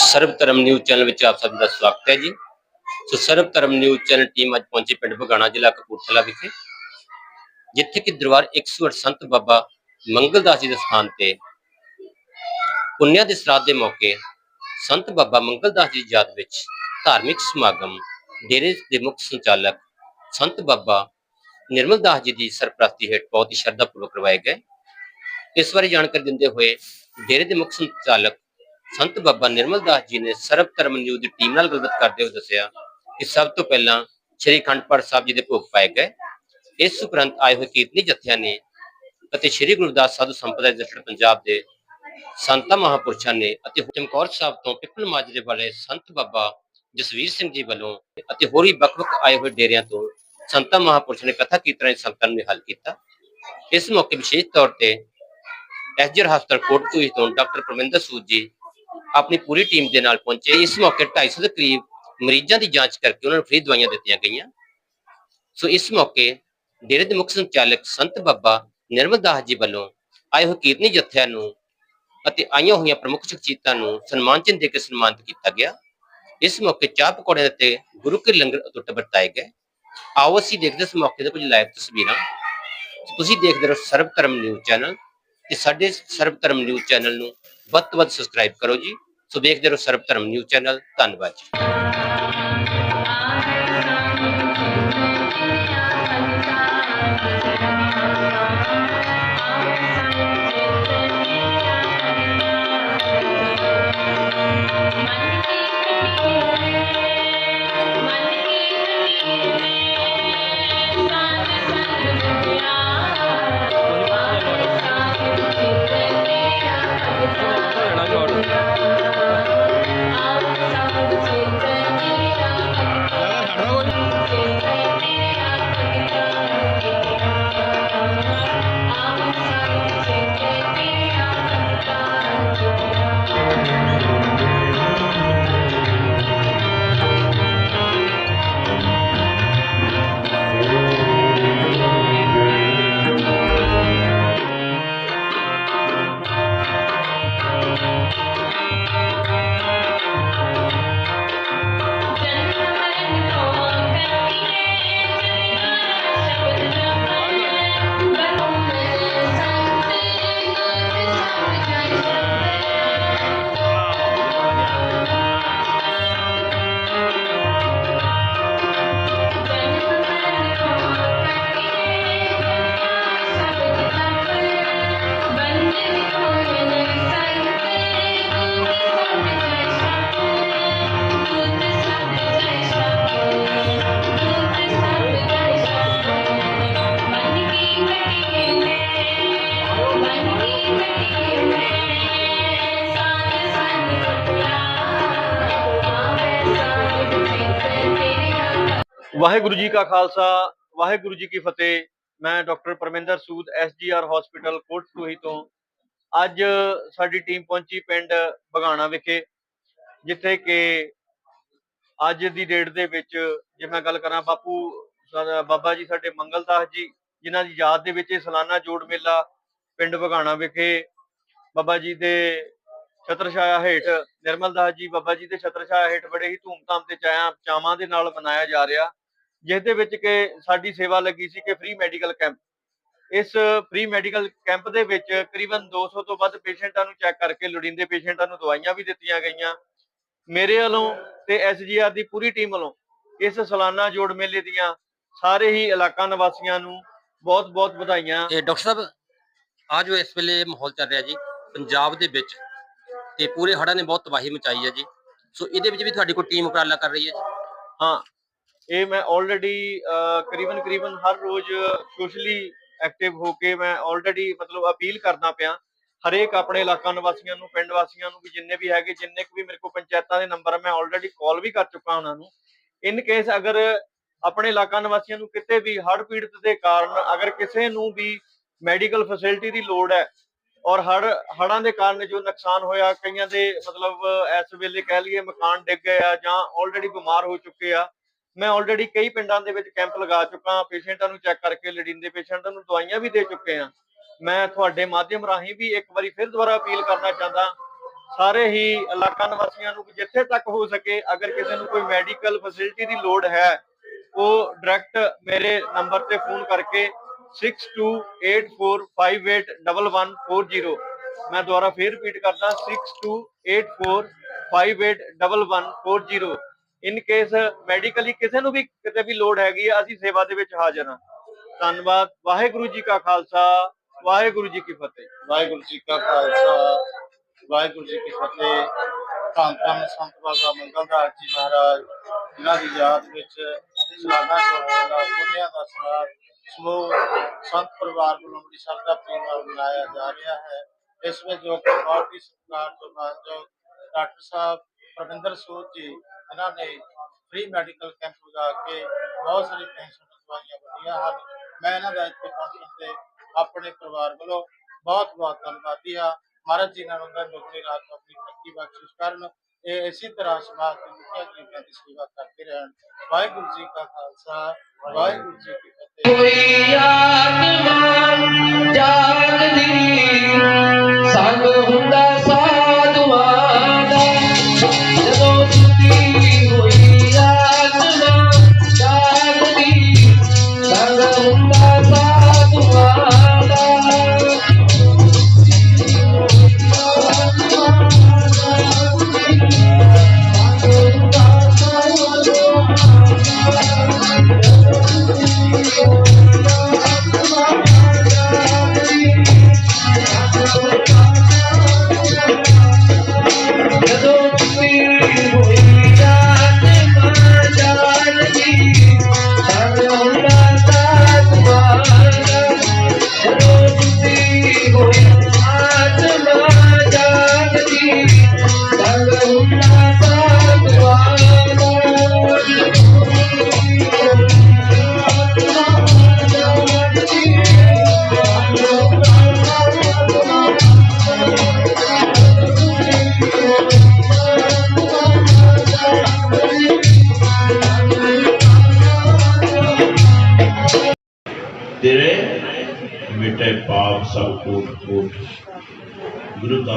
ਸਰਬ ਧਰਮ news channel ਵਿੱਚ ਆਪ ਸਭ ਦਾ ਸਵਾਗਤ ਹੈ ਜੀ। ਸੋ ਸਰਬ ਧਰਮ ਨਿਊਜ਼ ਚੈਨਲ ਟੀਮ ਅੱਜ ਪਹੁੰਚੀ ਪਿੰਡ ਬਗਾਣਾ ਜ਼ਿਲ੍ਹਾ ਕਪੂਰਥਲਾ ਵਿਖੇ, ਜਿੱਥੇ ਕਿ ਦਰਬਾਰ 108 ਸੰਤ ਬਾਬਾ ਮੰਗਲਦਾਸ ਜੀ ਦੇ ਸਥਾਨ ਤੇ ਪੁੰਨਿਆ ਦੇ ਸਰਾਧ ਦੇ ਮੌਕੇ ਸੰਤ ਬਾਬਾ ਮੰਗਲਦਾਸ ਜੀ ਯਾਦ ਵਿੱਚ ਧਾਰਮਿਕ ਸਮਾਗਮ ਡੇਰੇ ਦੇ ਮੁੱਖ ਸੰਚਾਲਕ ਸੰਤ ਬਾਬਾ ਨਿਰਮਲ ਦਾਸ ਜੀ ਦੀ ਸਰਪ੍ਰਸਤੀ ਹੇਠ ਬਹੁਤ ਹੀ ਸ਼ਰਧਾ ਪੂਰਵਕ ਕਰਵਾਏ ਗਏ। ਇਸ ਬਾਰੇ ਜਾਣਕਾਰੀ ਦਿੰਦੇ ਹੋਏ ਡੇਰੇ ਦੇ ਮੁੱਖ ਸੰਚਾਲਕ ਸੰਤ ਬਾਬਾ ਨਿਰਮਲ ਦਾਸ ਜੀ ਨੇ ਸਰਬ ਧਰਮ ਨਿਊਜ਼ ਦੀ ਟੀਮ ਨਾਲ ਗੱਲਬਾਤ ਕਰਦੇ ਹੋਏ ਦੱਸਿਆ ਕਿ ਸਭ ਤੋਂ ਪਹਿਲਾਂ ਸ਼੍ਰੀ ਖੰਡਪੜ ਸਾਹਿਬ ਜੀ ਦੇ ਭੋਗ ਪਾਏ ਗਏ। ਇਸ ਉਪਰੰਤ ਆਏ ਹੋਏ ਕੀਰਤਨੀ ਜਥਿਆਂ ਨੇ ਅਤੇ ਸ਼੍ਰੀ ਗੁਰਦਾਸ ਸਾਧੂ ਸੰਪਰਦਾਇ ਜਥਾ ਪੰਜਾਬ ਦੇ ਸੰਤਾਂ ਮਹਾਪੁਰਸ਼ਾਂ ਨੇ ਅਤੇ ਹੁਕਮਕੌਰ ਸਾਹਿਬ ਤੋਂ ਪਿੱਪਲ ਮਾਜਰੇ ਵਾਲੇ ਸੰਤ ਬਾਬਾ ਜਸਵੀਰ ਸਿੰਘ ਜੀ ਵੱਲੋਂ ਅਤੇ ਹੋਰ ਹੀ ਵੱਖ-ਵੱਖ ਆਏ ਹੋਏ ਡੇਰਿਆਂ ਤੋਂ ਸੰਤਾਂ ਮਹਾਪੁਰਸ਼ ਨੇ ਕਥਾ ਕੀਰਤਨ ਸੰਤਾਂ ਨੂੰ ਹੱਲ ਕੀਤਾ। ਇਸ ਮੌਕੇ ਵਿਸ਼ੇਸ਼ ਤੌਰ ਤੇ ਐਸਜਰ ਹਸਪਤਾਲ ਕੋਟਕੂਈ ਤੋਂ ਡਾਕਟਰ ਪਰਮਿੰਦਰ ਸੂਦ ਜੀ ਆਪਣੀ ਪੂਰੀ ਟੀਮ ਦੇ ਨਾਲ ਪਹੁੰਚੇ। ਇਸ ਮੌਕੇ 250 ਦੇ ਕਰੀਬ ਮਰੀਜ਼ਾਂ ਦੀ ਜਾਂਚ ਕਰਕੇ ਉਹਨਾਂ ਨੂੰ ਫ੍ਰੀ ਦਵਾਈਆਂ ਦਿੱਤੀਆਂ ਗਈਆਂ। ਸੋ ਇਸ ਮੌਕੇ ਡੇਰੇ ਦੇ ਮੁੱਖ ਸੰਚਾਲਕ ਸੰਤ ਬਾਬਾ ਨਿਰਮਲ ਦਾਸ ਜੀ ਵੱਲੋਂ ਆਏ ਹੋਏ ਕੀਰਤਨੀ ਜਥਿਆਂ ਨੂੰ ਅਤੇ ਆਈਆਂ ਹੋਈਆਂ ਪ੍ਰਮੁੱਖ ਸ਼ਖਸੀਅਤਾਂ ਨੂੰ ਸਨਮਾਨ ਚਿੰਨ੍ਹ ਦੇ ਕੇ ਸਨਮਾਨਿਤ ਕੀਤਾ ਗਿਆ। ਇਸ ਮੌਕੇ ਚਾਹ ਪਕੌੜੇ ਤੇ ਗੁਰੂ ਕੇ ਲੰਗਰ ਅਟੁੱਟ ਵਰਤਾਏ ਗਏ। ਆਓ ਅਸੀਂ ਦੇਖਦੇ ਇਸ ਮੌਕੇ ਦੇ ਕੁਝ ਲਾਈਵ ਤਸਵੀਰਾਂ। ਤੁਸੀਂ ਦੇਖਦੇ ਰਹੋ ਸਰਬ ਧਰਮ ਨਿਊਜ਼ ਚੈਨਲ ਤੇ ਸਾਡੇ ਸਰਬ ਧਰਮ ਨਿਊਜ਼ ਚੈਨਲ ਨੂੰ ਵੱਧ ਤੋਂ ਵੱਧ ਸਬਸਕ੍ਰਾਈਬ ਕਰੋ ਜੀ। ਸੋ ਵੇਖਦੇ ਰਹੋ ਸਰਬ ਧਰਮ ਨਿਊਜ਼ ਚੈਨਲ ਧੰਨਵਾਦ ਜੀ। ਵਾਹਿਗੁਰੂ ਜੀ ਕਾ ਖਾਲਸਾ, ਵਾਹਿਗੁਰੂ ਜੀ ਕੀ ਫਤਿਹ। ਮੈਂ doctor Parminder Sood SGR hospital Kotsuhi ਤੋਂ। ਅੱਜ ਸਾਡੀ ਟੀਮ ਪਹੁੰਚੀ ਪਿੰਡ ਬਗਾਣਾ ਵਿਖੇ, ਜਿੱਥੇ ਕਿ ਅੱਜ ਦੀ ਡੇਟ ਦੇ ਵਿੱਚ ਜੇ ਮੈਂ ਗੱਲ ਕਰਾਂ, ਬਾਪੂ ਬਾਬਾ ਜੀ ਸਾਡੇ ਮੰਗਲਦਾਸ ਜੀ, ਜਿਨ੍ਹਾਂ ਦੀ ਯਾਦ ਦੇ ਵਿੱਚ ਇਹ ਸਾਲਾਨਾ ਜੋੜ ਮੇਲਾ ਪਿੰਡ ਬਗਾਣਾ ਵਿਖੇ ਬਾਬਾ ਜੀ ਦੇ ਛਤਰਛਾਇਆ ਹੇਠ, ਨਿਰਮਲ ਦਾਸ ਜੀ ਬਾਬਾ ਜੀ ਦੇ ਛਤਰਛਾਇਆ ਹੇਠ ਬੜੇ ਹੀ ਧੂਮਧਾਮ ਤੇ ਚਾਇਆ, ਚਾਵਾਂ ਦੇ ਨਾਲ ਮਨਾਇਆ ਜਾ ਰਿਹਾ। ਜਿਸ ਦੇ ਵਿੱਚ ਕਿ ਸਾਡੀ ਸੇਵਾ ਲੱਗੀ ਸੀ ਕਿ ਫ੍ਰੀ ਮੈਡੀਕਲ ਕੈਂਪ ਇਸ ਫ੍ਰੀ ਮੈਡੀਕਲ ਕੈਂਪ ਦੇ ਵਿੱਚ ਕਰੀਬਨ 200 ਤੋਂ ਵੱਧ ਪੇਸ਼ੈਂਟਾਂ ਨੂੰ ਚੈੱਕ ਕਰਕੇ ਲੋੜੀਂਦੇ ਪੇਸ਼ੈਂਟਾਂ ਨੂੰ ਦਵਾਈਆਂ ਵੀ ਦਿੱਤੀਆਂ ਗਈਆਂ। ਮੇਰੇ ਵੱਲੋਂ ਤੇ ਐਸਜੀਆਰ ਦੀ ਪੂਰੀ ਟੀਮ ਵੱਲੋਂ ਇਸ ਸਾਲਾਨਾ ਜੋੜ ਮੇਲੇ ਦੀਆਂ ਸਾਰੇ ਹੀ ਇਲਾਕਾ ਨਿਵਾਸੀਆਂ ਨੂੰ ਬਹੁਤ-ਬਹੁਤ ਵਧਾਈਆਂ। ਇਹ ਡਾਕਟਰ ਸਾਹਿਬ ਆ ਜੋ ਇਸ ਵੇਲੇ ਮਾਹੌਲ ਚੱਲ ਰਿਹਾ ਜੀ ਪੰਜਾਬ ਦੇ ਵਿੱਚ ਤੇ ਪੂਰੇ ਹੜ੍ਹਾਂ ਨੇ ਬਹੁਤ ਤਬਾਹੀ ਮਚਾਈ ਹੈ ਜੀ। ਸੋ ਇਹਦੇ ਵਿੱਚ ਵੀ ਤੁਹਾਡੀ ਕੋਈ ਟੀਮ ਉਪਰਾਲਾ ਕਰ ਰਹੀ ਹੈ ਜੀ? ਹਾਂ ਇਹ ਮੈਂ ਆਲਰੇਡੀ ਕਰੀਬਨ ਕਰੀਬਨ ਹਰ ਰੋਜ਼ ਸੋਸ਼ਲੀ ਐਕਟਿਵ ਹੋ ਕੇ ਮੈਂ ਆਲਰੇਡੀ ਮਤਲਬ ਅਪੀਲ ਕਰਦਾ ਪਿਆ। ਹਰੇਕ ਆਪਣੇ ਇਲਾਕਾ ਨਿਵਾਸੀਆਂ ਨੂੰ, ਪਿੰਡ ਵਾਸੀਆਂ ਨੂੰ ਵੀ ਜਿੰਨੇ ਵੀ ਹੈਗੇ, ਜਿੰਨੇ ਕੁ ਵੀ ਮੇਰੇ ਕੋਲ ਪੰਚਾਇਤਾਂ ਦੇ ਨੰਬਰ ਮੈਂ ਆਲਰੇਡੀ ਕਾਲ ਵੀ ਕਰ ਚੁੱਕਾ ਉਹਨਾਂ ਨੂੰ। ਇਨ ਕੇਸ ਅਗਰ ਆਪਣੇ ਇਲਾਕਾ ਨਿਵਾਸੀਆਂ ਨੂੰ ਕਿਤੇ ਵੀ ਹੜ੍ਹ ਪੀੜਤ ਦੇ ਕਾਰਨ ਅਗਰ ਕਿਸੇ ਨੂੰ ਵੀ ਮੈਡੀਕਲ ਫੈਸਿਲਿਟੀ ਦੀ ਲੋੜ ਹੈ ਔਰ ਹੜ ਹੜਾਂ ਦੇ ਕਾਰਨ ਜੋ ਨੁਕਸਾਨ ਹੋਇਆ, ਕਈਆਂ ਦੇ ਮਤਲਬ ਇਸ ਵੇਲੇ ਕਹਿ ਲਈਏ ਮਕਾਨ ਡਿੱਗ ਗਏ ਆ ਜਾਂ ਆਲਰੇਡੀ ਬਿਮਾਰ ਹੋ ਚੁੱਕੇ ਆ ਮੈਂ ਆਲਰੇਡੀ ਕਈ ਪਿੰਡਾਂ ਦੇ ਵਿੱਚ ਕੈਂਪ ਲਗਾ ਚੁੱਕਾ ਪੇਸ਼ੈਂਟਾਂ ਨੂੰ ਚੈੱਕ ਕਰਕੇ, ਲੋੜੀਂਦੇ ਪੇਸ਼ੈਂਟਾਂ ਨੂੰ ਦਵਾਈਆਂ ਵੀ ਦੇ ਚੁੱਕੇ ਆ ਮੈਂ ਤੁਹਾਡੇ ਮਾਧਿਅਮ ਰਾਹੀਂ ਵੀ ਇੱਕ ਵਾਰੀ ਫਿਰ ਦੁਬਾਰਾ ਅਪੀਲ ਕਰਨਾ ਚਾਹੁੰਦਾ ਸਾਰੇ ਹੀ ਇਲਾਕਾ ਨਿਵਾਸੀਆਂ ਨੂੰ ਜਿੱਥੇ ਤੱਕ ਹੋ ਸਕੇ, ਅਗਰ ਕਿਸੇ ਨੂੰ ਕੋਈ ਮੈਡੀਕਲ ਫੈਸਿਲਿਟੀ ਦੀ ਲੋੜ ਹੈ, ਉਹ ਡਾਇਰੈਕਟ ਮੇਰੇ ਨੰਬਰ ਤੇ ਫੋਨ ਕਰਕੇ 6284581140 ਮੈਂ ਦੁਬਾਰਾ ਫੇਰ ਰਿਪੀਟ ਕਰਦਾ 6284581140 ਇਨ ਕੇਸ ਮੈਡੀਕਲੀ ਕਿਸੇ ਨੂੰ ਵੀ ਕਿਤੇ ਵੀ ਲੋੜ ਹੈਗੀ ਆ, ਅਸੀਂ ਸੇਵਾ ਦੇ ਵਿੱਚ ਹਾਜ਼ਰ ਹਾਂ। ਧੰਨਵਾਦ। ਵਾਹਿਗੁਰੂ ਜੀ ਕਾ ਖਾਲਸਾ, ਵਾਹਿਗੁਰੂ ਜੀ ਕੀ ਫਤਿਹ। ਵਾਹਿਗੁਰੂ ਜੀ ਕਾ ਖਾਲਸਾ, ਵਾਹਿਗੁਰੂ ਜੀ ਕੀ ਫਤਿਹ। ਧੰਨ ਧੰਨ ਸੰਤ ਬਾਬਾ ਮੰਗਲਦਾਸ ਜੀ ਮਹਾਰਾਜ, ਜਿਨ੍ਹਾਂ ਦੀ ਯਾਦ ਵਿੱਚ ਸਾਲਾਨਾ ਜੋੜਾ ਪੁੰਨਿਆ ਦਾ ਸਮਾਰ ਸਮੂਹ ਸੰਤ ਪਰਿਵਾਰ ਵੱਲੋਂ ਬੜੀ ਸ਼ਰਧਾ ਪ੍ਰੇਮ ਨਾਲ ਮਨਾਇਆ ਜਾ ਰਿਹਾ ਹੈ। ਇਸ ਵਿੱਚ ਜੋ ਕਿ ਬਹੁਤ ਤੋਂ ਮਾਨਯੋਗ ਡਾਕਟਰ ਸਾਹਿਬ ਪ੍ਰਵਿੰਦਰ ਸੂਦ ਜੀ ਇਹਨਾਂ ਨੇ ਫ੍ਰੀ ਮੈਡੀਕਲ ਕੈਂਪ ਲਗਾ ਕੇ ਬਹੁਤ ਸਾਰੀ ਪੈਨਸ਼ਨ ਦਵਾਈਆਂ ਵੰਡੀਆਂ ਹਨ। ਮੈਂ ਇਹਨਾਂ ਦਾ ਇੱਥੇ ਪਹੁੰਚਣ ਤੇ ਆਪਣੇ ਪਰਿਵਾਰ ਵੱਲੋਂ ਬਹੁਤ ਬਹੁਤ ਧੰਨਵਾਦੀ ਹਾਂ। ਮਹਾਰਾਜ ਜੀ ਨਾਲ ਉਹਨਾਂ ਨੌਕਰੀ ਰਾਤ ਨੂੰ ਆਪਣੀ ਤਰੱਕੀ ਬਖਸ਼ਿਸ਼ ਕਰਨ। ਇਹ ਇਸੇ ਤਰ੍ਹਾਂ ਸਮਾਜ ਦੇ ਮੁਖੀਆ ਗਰੀਬਾਂ ਦੀ ਸੇਵਾ ਕਰਦੇ ਰਹਿਣ। ਵਾਹਿਗੁਰੂ ਜੀ ਕਾ ਖਾਲਸਾ, ਵਾਹਿਗੁਰੂ ਜੀ ਕੀ ਫਤਿਹ।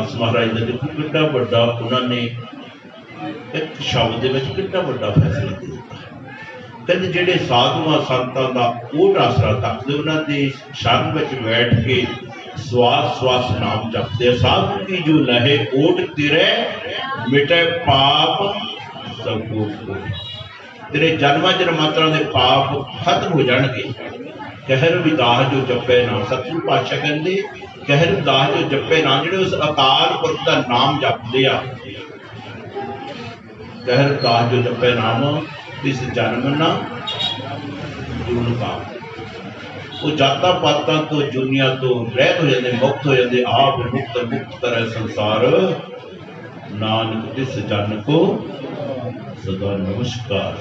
ਦਾਸ ਮਹਾਰਾਜ ਦਾ ਦੇਖੋ ਕਿੰਨਾ ਵੱਡਾ ਉਹਨਾਂ ਨੇ ਇੱਕ ਸ਼ਬਦ ਦੇ ਵਿੱਚ ਕਿੰਨਾ ਵੱਡਾ ਫੈਸਲਾ ਦੇ ਦਿੱਤਾ। ਕਹਿੰਦੇ ਜਿਹੜੇ ਸਾਧੂਆਂ ਸੰਤਾਂ ਦਾ ਉਹ ਆਸਰਾ ਤੱਕਦੇ ਉਹਨਾਂ ਦੇ ਸ਼ਰਨ ਵਿੱਚ ਬੈਠ ਕੇ ਸਵਾਸ ਸਵਾਸ ਨਾਮ ਜਪਦੇ ਸਾਧੂ ਕੀ ਜੋ ਲਹੇ ਓਟ ਤਿਰੇ, ਮਿਟੇ ਪਾਪ ਸਭ ਕੋਟ ਤੇਰੇ ਜਨਮਾਂ ਜਨਮਾਂਤਰਾਂ ਦੇ ਪਾਪ ਖਤਮ ਹੋ ਜਾਣਗੇ। ਕਹਿਰ ਵਿਦਾਹ ਜੋ ਜਪੇ ਨਾਮ ਸਤਿਗੁਰੂ ਪਾਤਸ਼ਾਹ ਕਹਿੰਦੇ ਕਹਿਰ ਵਿਦਾਹ ਜੋ ਜਪੇ ਨਾਮ ਜਿਹੜੇ ਉਸ ਅਕਾਲ ਪੁਰਖ ਦਾ ਨਾਮ ਜਪਦੇ ਆ। ਕਹਿਰ ਵਿਦਾਹ ਜੋ ਜਪੇ ਨਾਮ, ਇਸ ਜਨਮ ਨਾ ਜੂਨ ਕਾ ਉਹ ਜਾਤਾਂ ਪਾਤਾਂ ਤੋਂ ਦੁਨੀਆ ਤੋਂ ਰਹਿਤ ਹੋ ਜਾਂਦੇ, ਮੁਕਤ ਹੋ ਜਾਂਦੇ, ਆਪ ਮੁਕਤ ਮੁਕਤ ਕਰੇ ਸੰਸਾਰ। ਨਾਨਕ ਤਿਸ ਜਨ ਕੋ ਸਦਾ ਨਮਸਕਾਰ।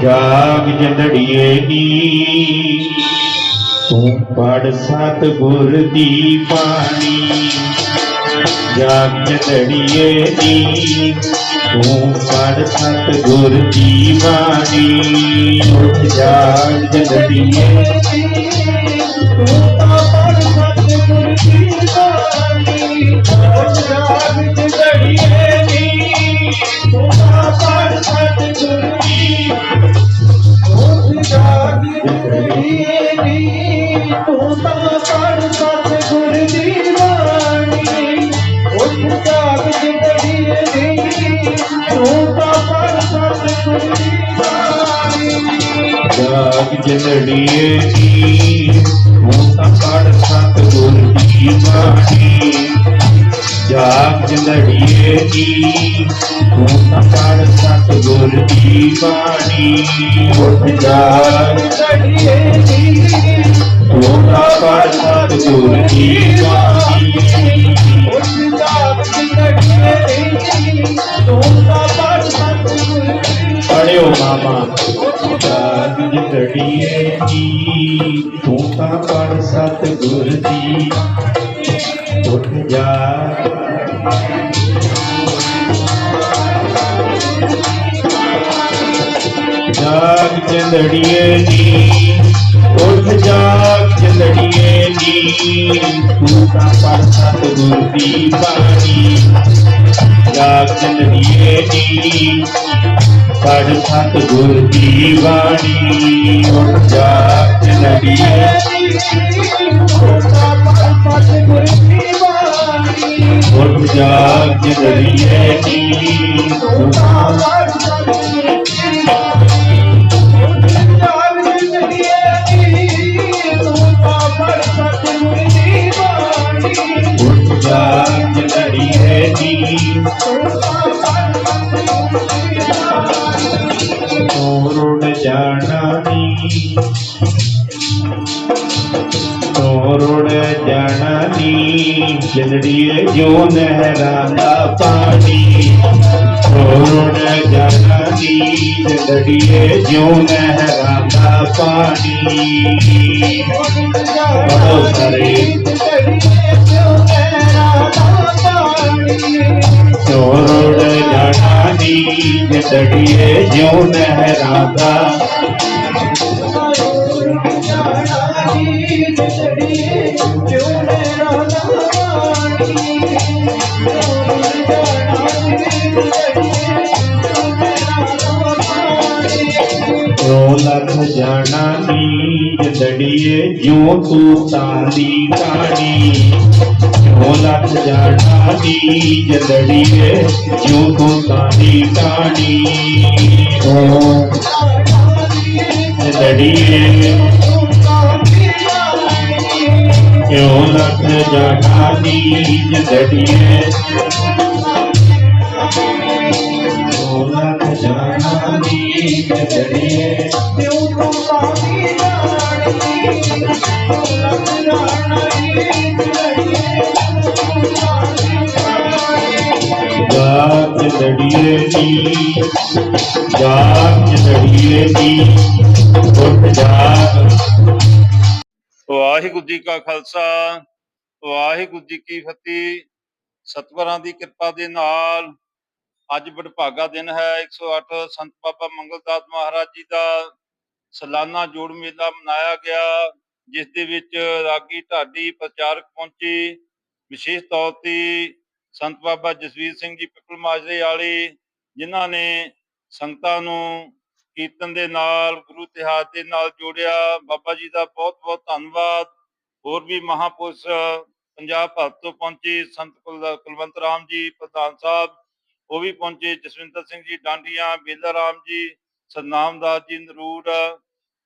ਜਾਗ ਜੰਦੜੀਏ ਨੀ। ਤੂੰ ਪੜ ਸਤ ਗੁਰ ਦੀ ਬਾਣੀ ਜਾਗ ਜੰਦੜੀਏ ਨੀ। ਤੂੰ ਪੜ ਸਤ ਗੁਰ ਦੀ ਬਾਣੀ ਜਾਗ ਜੰਦੜੀਏ ਤੂੰ ਜਾਗ ਜੰਦੜੀਏ ਨੀ ਤੂੰ ਤਾਂ ਪੜ ਸਤ ਗੁਰ ਦੀ ਬਾਣੀ ਉੱਠ ਜਾਗ ਜੰਦੜੀਏ ਨੀ ਤੂੰ ਤਾਂ ਪੜ ਸਤ ਗੁਰ ਦੀ ਬਾਣੀ ਉੱਠ ਜਾਗ ਜੰਦੜੀਏ ਨੀ ਤੂੰ ਤਾਂ ਪੜ ਸਤ ਗੁਰ ਦੀ ਪੜਿਓ ਮਾਮਾ ਉੱਠ ਜਾਗ ਜੰਦੜੀਏ ਨੀ ਤੂੰ ਤਾਂ ਪੜ ਸਤ ਗੁਰ ਦੀ ਉੱਠ ਜਾ ਜਾ ਜਾਗ ਚੰਦੜੀਏ ਨੀ ਉੱਠ ਜਾਗ ਚੰਦੜੀਏ ਨੀ ਤੂੰ ਤਾਂ ਪੜ ਸਤਿਗੁਰ ਦੀ ਬਾਣੀ ਜਾਗ ਚੰਦੜੀਏ ਜੋ ਨਹਿਰਾਂ ਦਾ ਪਾਣੀ ਤੋਰੁੜ ਜਾਣਾ ਨੀ ਚੰਦੜੀਏ ਜੋ ਨਹਿਰਾਂ ਦਾ ਪਾਣੀ। ਬੜੋ ਸਾਰੇ ਤੋਰੁੜ ਜਾਣਾ ਨੀ ਚੰਦੜੀਏ ਨਹਿਰਾਂ ਦਾ ਰੋ ਲੱਖ ਜਾਣਾ ਨੀ ਜਦੜੀਏ ਜਿਉ ਤੂੰ ਤਾਂਦੀ ਕਾਣੀ ਰੋ ਲੱਖ ਜਾਣਾ ਨੀ ਜਦੜੀਏ ਜਿਉ ਤੂੰ ਤਾਂਦੀ ਕਾਣੀ ਓ ਜਦੜੀਏ ਜਿਉ ਲੱਖ ਜਾਗ ਲੜੀਏ ਨੀ ਉੱਠ ਜਾਗ ਵਾਹਿਗੁਰੂ ਜੀ ਕਾ ਖਾਲਸਾ, ਵਾਹਿਗੁਰੂ ਜੀ ਕੀ ਫਤਿਹ। ਸਤਿਗੁਰਾਂ ਦੀ ਕਿਰਪਾ ਦੇ ਨਾਲ ਅੱਜ ਵਡਭਾਗਾ ਦਿਨ ਹੈ 108 ਸੰਤ ਬਾਬਾ ਮੰਗਲਦਾਸ ਮਹਾਰਾਜ ਜੀ ਦਾ ਸਾਲਾਨਾ ਜੋੜ ਮੇਲਾ ਮਨਾਇਆ ਗਿਆ, ਜਿਸ ਦੇ ਵਿੱਚ ਰਾਗੀ ਢਾਡੀ ਪ੍ਰਚਾਰਕ ਪਹੁੰਚੀ। ਵਿਸ਼ੇਸ਼ ਤੌਰ ਤੇ ਸੰਤ ਬਾਬਾ ਜਸਵੀਰ ਸਿੰਘ ਜੀ, ਪਿੱਪਲ ਮਾਜਰੇ ਵਾਲੇ, ਜਿਨ੍ਹਾਂ ਨੇ ਸੰਗਤਾਂ ਨੂੰ ਕੀਰਤਨ ਦੇ ਨਾਲ, ਗੁਰੂ ਇਤਿਹਾਸ ਦੇ ਨਾਲ ਜੋੜਿਆ। ਬਾਬਾ ਜੀ ਦਾ ਬਹੁਤ ਬਹੁਤ ਧੰਨਵਾਦ। ਹੋਰ ਵੀ ਮਹਾਪੁਰਸ਼ ਪੰਜਾਬ ਭਰ ਤੋਂ ਪਹੁੰਚੇ ਸੰਤ ਕੁਲ- ਕੁਲਵੰਤ ਰਾਮ ਜੀ, ਪ੍ਰਧਾਨ ਸਾਹਿਬ, ਉਹ ਵੀ ਪਹੁੰਚੇ। ਜਸਵਿੰਦਰ ਸਿੰਘ ਜੀ, ਡਾਂਡੀਆਂ, ਬੇਲਾ ਰਾਮ ਜੀ, ਸਤਨਾਮ ਦਾਸ ਜੀ, ਨਰੂਰ,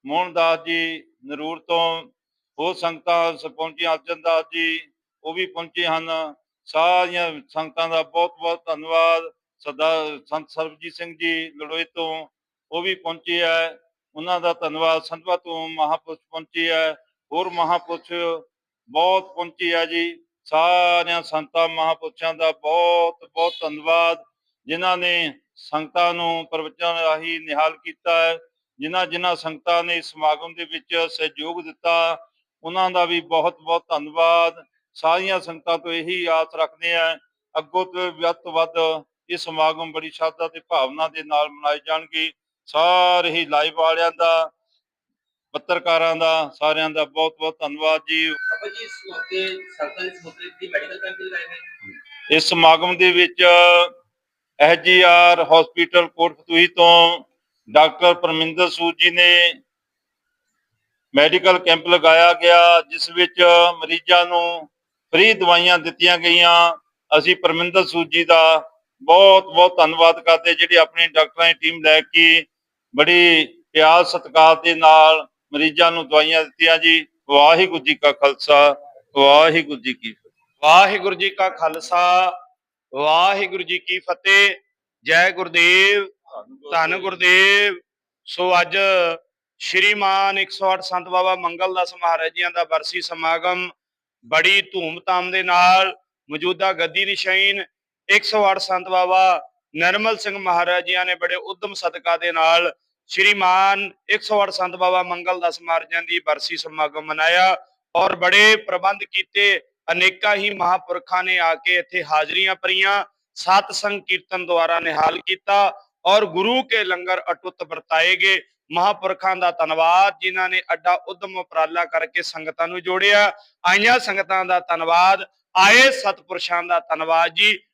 ਮੋਹਨ ਦਾਸ ਜੀ, ਨਰੂਰ ਤੋਂ ਹੋਰ ਸੰਗਤਾਂ ਸ- ਪਹੁੰਚੀਆਂ ਅਰਜਨ ਦਾਸ ਜੀ, ਉਹ ਵੀ ਪਹੁੰਚੇ ਹਨ। ਸਾਰੀਆਂ ਸੰਗਤਾਂ ਦਾ ਬਹੁਤ ਬਹੁਤ ਧੰਨਵਾਦ। ਸਰਦਾਰ ਸੰਤ ਸਰਬਜੀਤ ਸਿੰਘ ਜੀ ਲੜੋਏ ਤੋਂ ਉਹ ਵੀ ਪਹੁੰਚੇ ਹੈ ਉਹਨਾਂ ਦਾ ਧੰਨਵਾਦ ਸੰਤਵਾ ਤੋਂ ਮਹਾਪੁਰਸ਼ ਪਹੁੰਚੇ ਹੈ ਹੋਰ ਮਹਾਪੁਰਸ਼ ਬਹੁਤ ਪਹੁੰਚੇ ਹੈ ਜੀ। ਸਾਰਿਆਂ ਸੰਤਾਂ, ਮਹਾਪੁਰਸ਼ਾਂ ਦਾ ਬਹੁਤ ਬਹੁਤ ਧੰਨਵਾਦ। ਜਿਨ੍ਹਾਂ ਨੇ ਸੰਗਤਾਂ ਨੂੰ ਪ੍ਰਵਚਨ ਰਾਹੀਂ ਨਿਹਾਲ ਕੀਤਾ ਹੈ। ਜਿਨ੍ਹਾਂ ਜਿਨ੍ਹਾਂ ਸੰਗਤਾਂ ਨੇ ਇਸ ਸਮਾਗਮ ਦੇ ਵਿੱਚ ਸਹਿਯੋਗ ਦਿੱਤਾ, ਉਹਨਾਂ ਦਾ ਵੀ ਬਹੁਤ ਬਹੁਤ ਧੰਨਵਾਦ। ਸਾਰੀਆਂ ਸੰਗਤਾਂ ਤੋਂ ਇਹੀ ਆਸ ਰੱਖਦੇ ਆ ਅੱਗੋਂ ਤੋਂ ਵੱਧ ਤੋਂ ਵੱਧ ਇਹ ਸਮਾਗਮ ਬੜੀ ਸ਼ਰਧਾ ਤੇ ਭਾਵਨਾ ਦੇ ਨਾਲ ਮਨਾਏ ਜਾਣਗੇ। ਸਾਰੇ ਹੀ ਲਾਈਵ ਵਾਲਿਆਂ ਦਾ ਪੱਤਰਕਾਰਾਂ ਦਾ ਸਾਰਿਆਂ ਦਾ ਬਹੁਤ ਬਹੁਤ ਧੰਨਵਾਦ ਜੀ। ਜੀ ਇਸ ਮੌਕੇ ਸੰਤਾਂ ਦੀ ਸਮੁੰਦਰੀ ਦੀ ਮੈਡੀਕਲ ਕੈਂਪ ਲਗਾਏ ਗਏ। ਇਸ ਸਮਾਗਮ ਦੇ ਵਿੱਚ ਐਸਜੀਆਰ ਹਸਪੀਟਲ ਕੋਟਫਤੂਹੀ ਤੋਂ ਡਾਕਟਰ ਪਰਮਿੰਦਰ ਸੂਦ ਜੀ ਨੇ ਮੈਡੀਕਲ ਕੈਂਪ ਲਗਾਇਆ ਗਿਆ ਜਿਸ ਵਿੱਚ ਮਰੀਜ਼ਾਂ ਨੂੰ ਫ੍ਰੀ ਦਵਾਈਆਂ ਦਿੱਤੀਆਂ ਗਈਆਂ। ਅਸੀਂ ਪਰਮਿੰਦਰ ਸੂਦ ਜੀ ਦਾ ਬਹੁਤ ਬਹੁਤ ਧੰਨਵਾਦ ਕਰਦੇ ਜਿਹੜੇ ਆਪਣੀ ਡਾਕਟਰਾਂ ਦੀ ਟੀਮ ਲੈ ਕੇ ਬੜੀ ਪਿਆਰ ਸਤਿਕਾਰ ਦੇ ਨਾਲ ਮਰੀਜ਼ਾਂ ਨੂੰ ਦਵਾਈਆਂ ਦਿੱਤੀਆਂ ਜੀ। ਵਾਹਿਗੁਰੂ ਜੀ ਕਾ ਖਾਲਸਾ, ਵਾਹਿਗੁਰੂ ਜੀ ਕੀ ਵਾਹਿਗੁਰੂ ਜੀ ਕਾ ਖਾਲਸਾ, ਵਾਹਿਗੁਰੂ ਜੀ ਕੀ ਫਤਿਹ। ਜੈ ਗੁਰਦੇਵ, ਧੰਨ ਗੁਰਦੇਵ। ਸੋ ਅੱਜ ਸ਼੍ਰੀਮਾਨ 108 ਸੰਤ ਬਾਬਾ ਮੰਗਲ ਦਾਸ ਮਹਾਰਾਜ ਜੀਆਂ ਦਾ ਬਰਸੀ ਸਮਾਗਮ ਬੜੀ ਧੂਮ-ਧਾਮ ਦੇ ਨਾਲ ਮੌਜੂਦਾ ਗੱਦੀ ਨਿਸ਼ਾਨ 108 ਸੰਤ ਬਾਬਾ ਨਰਮਲ ਸਿੰਘ ਮਹਾਰਾਜ ਜੀਆਂ ਨੇ ਬੜੇ ਉਦਮ ਸਦਕਾ ਦੇ ਨਾਲ ਸ਼੍ਰੀਮਾਨ 108 ਸੰਤ ਬਾਬਾ ਮੰਗਲ ਦਾਸ ਮਹਾਰਾਜਾਂ ਦੀ ਬਰਸੀ ਸਮਾਗਮ ਮਨਾਇਆ ਔਰ ਬੜੇ ਪ੍ਰਬੰਧ ਕੀਤੇ। ਅਨੇਕਾਂ ਹੀ ਮਹਾਪੁਰਖਾਂ ਨੇ ਆ ਕੇ ਇੱਥੇ ਹਾਜ਼ਰੀਆਂ ਭਰੀਆਂ। ਸਤ ਸੰਗ ਕੀਰਤਨ ਦੁਆਰਾ ਨਿਹਾਲ ਕੀਤਾ ਔਰ ਗੁਰੂ ਕੇ ਲੰਗਰ ਅਟੁੱਟ ਵਰਤਾਏ ਗਏ। ਮਹਾਪੁਰਖਾਂ ਦਾ ਧੰਨਵਾਦ, ਜਿਨ੍ਹਾਂ ਨੇ ਅੱਡਾ ਉਦਮ ਉਪਰਾਲਾ ਕਰਕੇ ਸੰਗਤਾਂ ਨੂੰ ਜੋੜਿਆ। ਆਈਆਂ ਸੰਗਤਾਂ ਦਾ ਧੰਨਵਾਦ, ਆਏ ਸਤਿਪੁਰਸ਼ਾਂ ਦਾ ਧੰਨਵਾਦ ਜੀ।